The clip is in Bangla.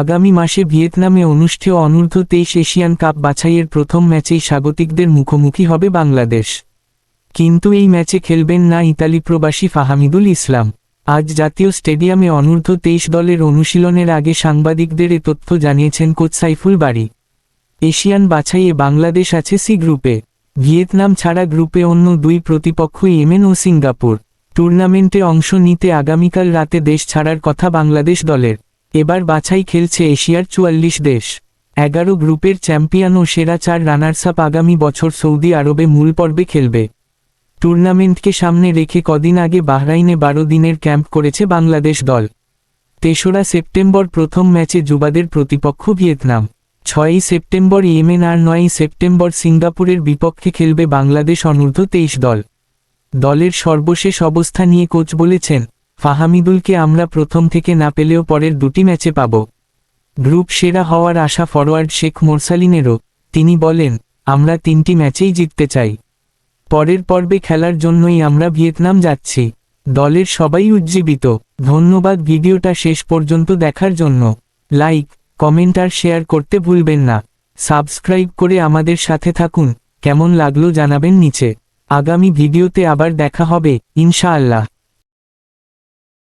আগামী মাসে ভিয়েতনামে অনুষ্ঠেয় অনূর্ধ্ব তেইশ এশিয়ান কাপ বাছাইয়ের প্রথম ম্যাচেই স্বাগতিকদের মুখোমুখি হবে বাংলাদেশ। কিন্তু এই ম্যাচে খেলবেন না ইতালি প্রবাসী ফাহামিদুল ইসলাম। আজ জাতীয় স্টেডিয়ামে অনূর্ধ্ব তেইশ দলের অনুশীলনের আগে সাংবাদিকদের এ তথ্য জানিয়েছেন কোচ সাইফুল বাড়ি এশিয়ান বাছাইয়ে বাংলাদেশ আছে সি গ্রুপে। ভিয়েতনাম ছাড়া গ্রুপে অন্য দুই প্রতিপক্ষ ইয়েমেন ও সিঙ্গাপুর। টুর্নামেন্টে অংশ নিতে আগামীকাল রাতে দেশ ছাড়ার কথা বাংলাদেশ দলের। এবার বাছাই খেলছে এশিয়ার চুয়াল্লিশ দেশ। এগারো গ্রুপের চ্যাম্পিয়ন ও সেরা চার রানার্স আপ আগামী বছর সৌদি আরবে মূল পর্বে খেলবে। টুর্নামেন্টকে সামনে রেখে কদিন আগে বাহরাইনে বারো দিনের ক্যাম্প করেছে বাংলাদেশ দল। তেসরা সেপ্টেম্বর প্রথম ম্যাচে যুবাদের প্রতিপক্ষ ভিয়েতনাম। ছয়ই সেপ্টেম্বর ইয়েমেন আর নয়ই সেপ্টেম্বর সিঙ্গাপুরের বিপক্ষে খেলবে বাংলাদেশ অনূর্ধ্ব তেইশ দল। দলের সর্বশেষ অবস্থা নিয়ে কোচ বলেছেন ফাহামিদুলকে আমরা প্রথম থেকে না পেলেও পরের দুটি ম্যাচে পাব। গ্রুপ সেরা হওয়ার আশা ফরোয়ার্ড শেখ মোরসালিনেরও। তিনি বলেন, আমরা তিনটি ম্যাচেই জিততে চাই। পরের পর্বে খেলার জন্যই আমরা ভিয়েতনাম যাচ্ছি। দলের সবাই উজ্জীবিত। ধন্যবাদ ভিডিওটা শেষ পর্যন্ত দেখার জন্য। লাইক, কমেন্ট আর শেয়ার করতে ভুলবেন না। সাবস্ক্রাইব করে আমাদের সাথে থাকুন। কেমন লাগল জানাবেন নিচে। আগামী ভিডিওতে আবার দেখা হবে, ইনশাআল্লাহ।